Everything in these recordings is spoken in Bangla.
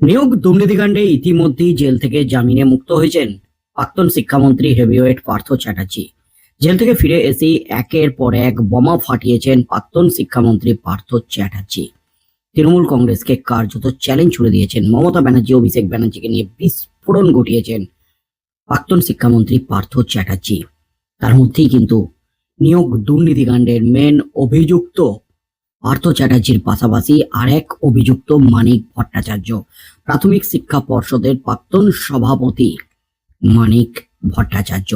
নিয়োগ দুর্নীতিকাণ্ডে ইতিমধ্যেই জেল থেকে জামিনে মুক্ত হয়েছেন প্রাক্তন শিক্ষামন্ত্রী হেভিওয়েট পার্থ চ্যাটার্জি। জেল থেকে ফিরে এসেই একের পর এক বোমা ফাটিয়েছেন প্রাক্তন শিক্ষামন্ত্রী পার্থ চ্যাটার্জি। তৃণমূল কংগ্রেসকে কার্যত চ্যালেঞ্জ ছুড়ে দিয়েছেন মমতা ব্যানার্জি, অভিষেক ব্যানার্জিকে নিয়ে বিস্ফোরণ ঘটিয়েছেন প্রাক্তন শিক্ষামন্ত্রী পার্থ চ্যাটার্জি। তার মধ্যেই কিন্তু নিয়োগ দুর্নীতিকাণ্ডের মেন অভিযুক্ত পার্থ চ্যাটার্জির পাশাপাশি আরেক অভিযুক্ত মানিক ভট্টাচার্য। প্রাথমিক শিক্ষা পর্ষদের প্রাক্তন সভাপতি মানিক ভট্টাচার্য।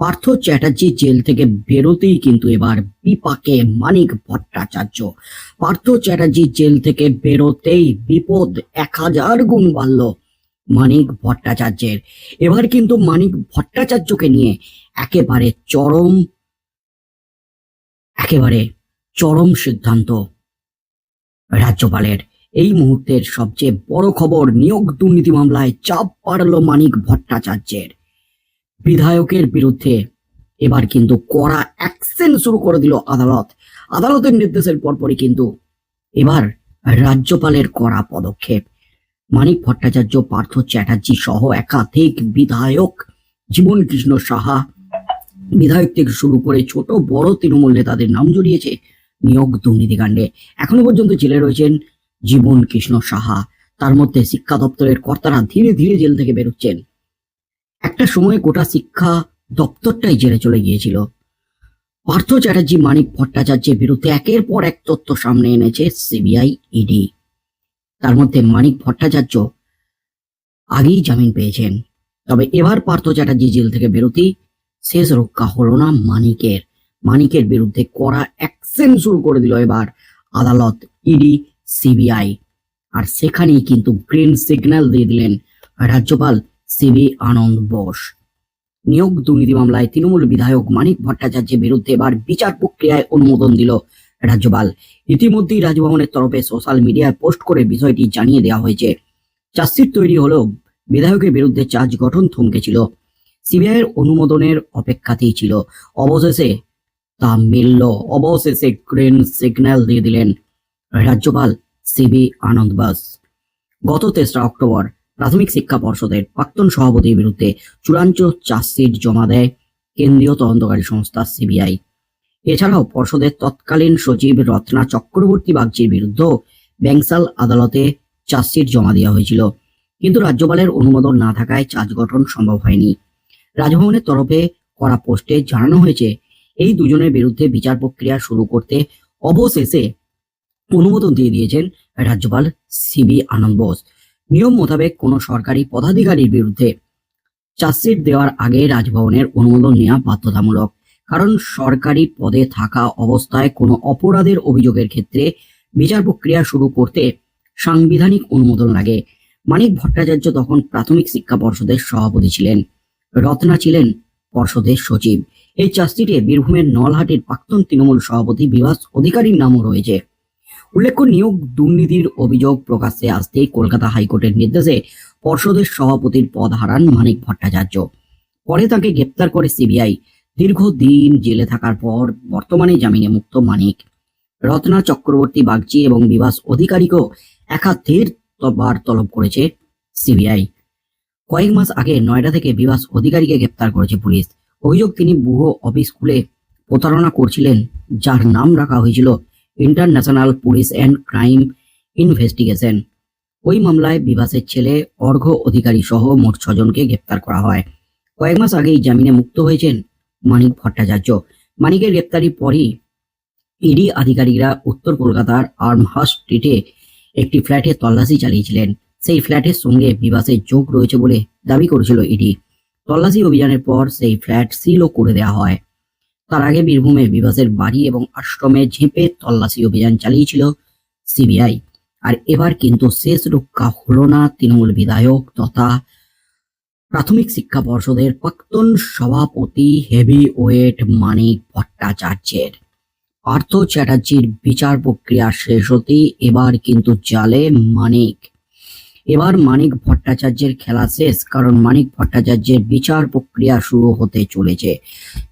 পার্থ চ্যাটার্জি জেল থেকে বেরোতেই কিন্তু এবার বিপাকে মানিক ভট্টাচার্য। পার্থ চ্যাটার্জি জেল থেকে বেরোতেই বিপদ এক হাজার গুণ বাড়ল মানিক ভট্টাচার্যের। এবার কিন্তু মানিক ভট্টাচার্যকে নিয়ে একেবারে চরম, একেবারে চরম সিদ্ধান্ত। রাজ্যপালের এই মুহূর্তের সবচেয়ে বড় খবর নিয়োগ দুর্নীতি মামলায় চাপ বাড়ল মানিক ভট্টাচার্যের। বিধায়কের বিরুদ্ধে এবার কিন্তু কড়া অ্যাকশন শুরু করে দিল আদালত। আদালতের নির্দেশের পরপরই কিন্তু এবার রাজ্যপালের কড়া পদক্ষেপ। মানিক ভট্টাচার্য, পার্থ চ্যাটার্জি সহ একাধিক বিধায়ক জীবন কৃষ্ণ সাহা বিধায়ক থেকে শুরু করে ছোট বড় তৃণমূল নেতাদের নাম জড়িয়েছে। নিয়োগ দুর্নীতিকাণ্ডে এখনও পর্যন্ত জেলে রয়েছেন জীবন কৃষ্ণ সাহা। তার মধ্যে শিক্ষা দপ্তরের কর্তারা ধীরে ধীরে জেল থেকে বেরোচ্ছেন। একটা সময় গোটা শিক্ষা দপ্তরটাই জেলে চলে গিয়েছিল। পার্থ চ্যাটার্জি, মানিক ভট্টাচার্যের বিরুদ্ধে একের পর এক তথ্য সামনে এনেছে সিবিআই ইডি। তার মধ্যে মানিক ভট্টাচার্য আগেই জামিন পেয়েছেন। তবে এবার পার্থ চ্যাটার্জি জেল থেকে বেরোতেই শেষ রক্ষা হলো না মানিকের। মানিকের বিরুদ্ধে কড়া অ্যাকশন শুরু করে দিল এবার আদালত, ইডি, সিবিআই। আর সেখানেই কিন্তু গ্রিন সিগন্যাল দিয়ে দিলেন রাজ্যপাল সিবি আনন্দ বোস। নিয়োগ দুর্নীতি মামলায় তৃণমূল বিধায়ক মানিক ভট্টাচার্যের বিরুদ্ধে এবার বিচার প্রক্রিয়ায় অনুমোদন দিল রাজ্যপাল। ইতিমধ্যেই রাজভবনের তরফে সোশ্যাল মিডিয়ায় পোস্ট করে বিষয়টি জানিয়ে দেওয়া হয়েছে। চার্জশিট তৈরি হলেও বিধায়কের বিরুদ্ধে চার্জ গঠন থমকেছিল। সিবিআইয়ের অনুমোদনের অপেক্ষাতেই ছিল। অবশেষে তা মিলল অবশেষে গ্রিন সিগন্যাল দিয়ে দিলেন রাজ্যপাল সিবি আনন্দ বাস। গত তেসরা অক্টোবর প্রাথমিক শিক্ষা পর্ষদের প্রাক্তন সভাপতির বিরুদ্ধে চূড়ান্ত চার্জশিট জমা দেয় কেন্দ্রীয় তদন্তকারী সংস্থা সিবিআই। এছাড়াও পর্ষদের তৎকালীন সচিব রত্না চক্রবর্তী বাগচির বিরুদ্ধেও ব্যাংসাল আদালতে চার্জশিট জমা দেওয়া হয়েছিল। কিন্তু রাজ্যপালের অনুমোদন না থাকায় চার্জ গঠন সম্ভব হয়নি। রাজভবনের তরফে করা পোস্টে জানানো হয়েছে এই দুজনের বিরুদ্ধে বিচার প্রক্রিয়া শুরু করতে অবশেষে অনুমোদন দিয়ে দিয়েছেন রাজ্যপাল সিবি আনন্দ বোস। নিয়ম মোতাবেক কোনো সরকারি পদাধিকারীর বিরুদ্ধে চার্জশিট দেওয়ার আগে রাজভবনের অনুমোদন নেওয়া বাধ্যতামূলক, কারণ সরকারি পদে থাকা অবস্থায় কোনো অপরাধের অভিযোগের ক্ষেত্রে বিচার প্রক্রিয়া শুরু করতে সাংবিধানিক অনুমোদন লাগে। মানিক ভট্টাচার্য তখন প্রাথমিক শিক্ষা পর্ষদের সভাপতি ছিলেন, রত্না ছিলেন পর্ষদের সচিব। এই চার্জশিটে বীরভূমের নলহাটের প্রাক্তন তৃণমূল সভাপতি বিভাস অধিকারীর নামও রয়েছে। উল্লেখ্য, নিয়োগ দুর্নীতির অভিযোগ প্রকাশ্যে আসতেই কলকাতা হাইকোর্টের নির্দেশে পর্ষদের সভাপতির পদ হারান মানিক ভট্টাচার্য। পরে তাকে গ্রেপ্তার করে সিবিআই। দীর্ঘদিন জেলে থাকার পর বর্তমানে জামিনে মুক্ত মানিক। রত্না চক্রবর্তী, বাগচি এবং বিভাস অধিকারীকেও একাধিক বার তলব করেছে সিবিআই। কয়েক মাস আগে নয়ডা থেকে বিভাস অধিকারীকে গ্রেপ্তার করেছে পুলিশ। অভিযোগ, তিনি বুহো অফিস খুলে প্রতারণা করছিলেন, যার নাম রাখা হয়েছিল international police and crime investigation. ওই মামলায় বিভাসের ছেলে অর্ঘ অধিকারী সহ মোট ছজনকে গ্রেপ্তার করা হয়। কয়েক মাস আগেই জামিনে মুক্ত হয়েছেন মানিক ভট্টাচার্য। মানিকের গ্রেপ্তারির পরই ইডি আধিকারিকরা উত্তর কলকাতার আর্মহার্স্ট স্ট্রিটে একটি ফ্ল্যাটে তল্লাশি চালিয়েছিলেন। সেই ফ্ল্যাটের সঙ্গে বিভাসের যোগ রয়েছে বলে দাবি করেছিল ইডি। তল্লাশি অভিযানের পর সেই ফ্ল্যাট সিলও করে দেওয়া হয়। তার আগে বীরভূমে বিভাসের বাড়ি এবং আশ্রমে ঝেঁপে তল্লাশি অভিযান চালিয়েছিল সিবিআই। আর এবার কিন্তু শেষ রক্ষা হলো না তৃণমূল বিধায়ক তথা প্রাথমিক শিক্ষা পর্ষদের প্রাক্তন সভাপতি হেভি ওয়েট মানিক ভট্টাচার্যের। পার্থ চ্যাটার্জির বিচার প্রক্রিয়া শেষ হতেই এবার কিন্তু জালে মানিক এবার মানিক ভট্টাচার্যের খেলা শেষ, কারণ মানিক ভট্টাচার্যের বিচার প্রক্রিয়া শুরু হতে চলেছে।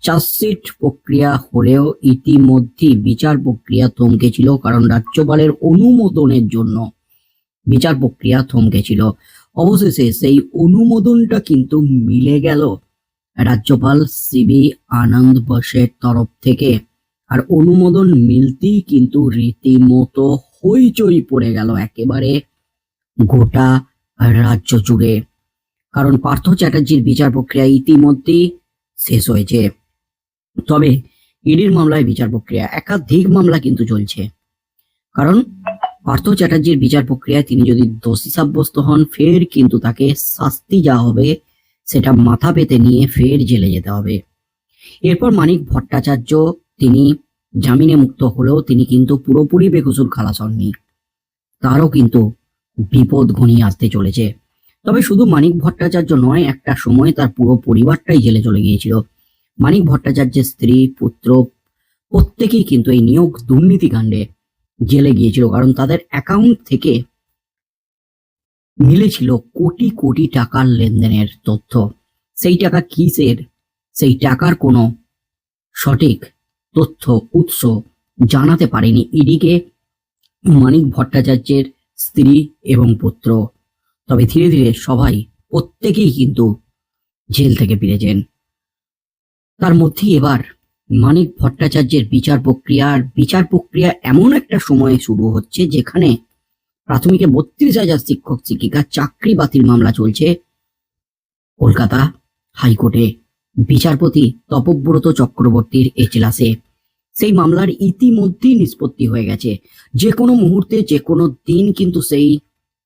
চার্জশিট প্রক্রিয়া হলেও ইতিমধ্যে বিচার প্রক্রিয়া থমকে ছিল, কারণ রাজ্যপালের অনুমোদনের জন্য বিচার প্রক্রিয়া থমকে ছিল। অবশেষে সেই অনুমোদনটা কিন্তু মিলে গেল রাজ্যপাল সিবি আনন্দ বসের তরফ থেকে। আর অনুমোদন মিলতেই কিন্তু রীতিমতো হইচই পড়ে গেল একেবারে। গোটা রাজ্য জুড়ে। কারণ পার্থ চ্যাটার্জির বিচার প্রক্রিয়া ইতিমধ্যেই শেষ হয়েছে। তবে ইডির মামলায় বিচার প্রক্রিয়া, একাধিক মামলা কিন্তু চলছে। কারণ পার্থ চ্যাটার্জির বিচার প্রক্রিয়ায় তিনি যদি দোষী সাব্যস্ত হন, ফের কিন্তু তাকে শাস্তি যা হবে সেটা মাথা পেতে নিয়ে ফের জেলে যেতে হবে। এরপর মানিক ভট্টাচার্য তিনি জামিনে মুক্ত হলেও তিনি কিন্তু পুরোপুরি বেকসুর খালাস হননি। তারও কিন্তু বিপদ ঘনিয়ে আসতে চলেছে। তবে শুধু মানিক ভট্টাচার্য নয়, একটা সময় তার পুরো পরিবারটাই জেলে চলে গিয়েছিল। মানিক ভট্টাচার্যের স্ত্রী, পুত্র, প্রত্যেকেই কিন্তু এই নিয়োগ দুর্নীতিকাণ্ডে জেলে গিয়েছিল, কারণ তাদের অ্যাকাউন্ট থেকে মিলেছিল কোটি কোটি টাকার লেনদেনের তথ্য। সেই টাকা কিসের? সেই টাকার কোনো সঠিক তথ্য, উৎস জানাতে পারেনি। ইডিকে মানিক ভট্টাচার্যের স্ত্রী এবং পুত্র। তবে ধীরে ধীরে সবাই প্রত্যেকেই কিন্তু জেল থেকে ফিরেছেন তার মধ্যে এবার মানিক ভট্টাচার্যের বিচার প্রক্রিয়ার বিচার প্রক্রিয়া এমন একটা সময়ে শুরু হচ্ছে যেখানে প্রাথমিকে বত্রিশ হাজার শিক্ষক, শিক্ষিকা, চাকরি বাতিল মামলা চলছে কলকাতা হাইকোর্টে। বিচারপতি তপব্রত চক্রবর্তীর এজলাসে। সেই মামলার ইতিমধ্যেই নিষ্পত্তি হয়ে গেছে। যে কোনো মুহূর্তে যে কোনো দিন কিন্তু সেই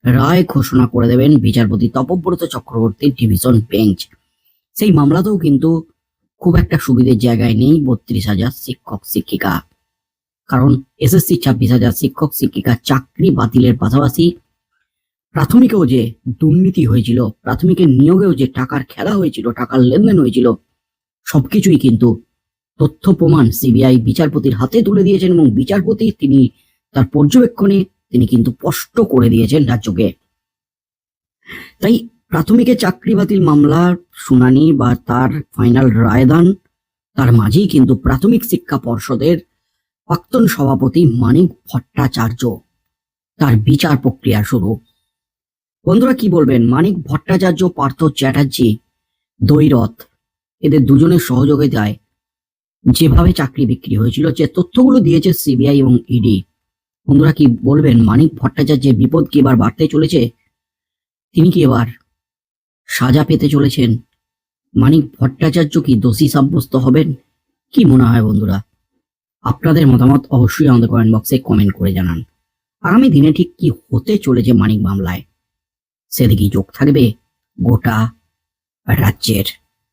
রায় ঘোষণা করে দেবেন বিচারপতি তপব্রত চক্রবর্তীর ডিভিশন বেঞ্চ। সেই মামলাতেও কিন্তু খুব একটা সুবিধের জায়গায় নেই বত্রিশ হাজার শিক্ষক, শিক্ষিকা। কারণ এসএসসি ছাব্বিশ হাজার শিক্ষক, শিক্ষিকা চাকরি বাতিলের পাশাপাশি প্রাথমিকেও যে দুর্নীতি হয়েছিল, প্রাথমিকের নিয়োগেও যে টাকার খেলা হয়েছিল, টাকার লেনদেন হয়েছিল, সবকিছুই কিন্তু তথ্য প্রমাণ সিবিআই বিচারপতির হাতে তুলে দিয়েছেন এবং বিচারপতি তিনি তার পর্যবেক্ষণে তিনি কিন্তু স্পষ্ট করে দিয়েছেন রাজ্যকে। তাই প্রাথমিকে চাকরি বাতিল মামলার শুনানি বা তার ফাইনাল রায়দান তার মাঝেই কিন্তু প্রাথমিক শিক্ষা পর্ষদের প্রাক্তন সভাপতি মানিক ভট্টাচার্য তার বিচার প্রক্রিয়া শুরু। বন্ধুরা কি বলবেন? মানিক ভট্টাচার্য পার্থ চ্যাটার্জি দৈরথ এদের দুজনের সহযোগিতায় যেভাবে চাকরি বিক্রি হয়েছিল, যে তথ্যগুলো দিয়েছে সিবিআই এবং ইডি। বন্ধুরা কি বলবেন? মানিক ভট্টাচার্যের বিপদ কি এবার বাড়তে চলেছে? তিনি কি এবার সাজা পেতে চলেছেন? মানিক ভট্টাচার্য কি দোষী সাব্যস্ত হবেন? কি মনে হয় বন্ধুরা? আপনাদের মতামত অবশ্যই আমাদের কমেন্ট বক্সে কমেন্ট করে জানান। আগামী দিনে ঠিক কি হতে চলেছে মানিক মামলায়? সেদিকেই যোগ থাকবে গোটা রাজ্যের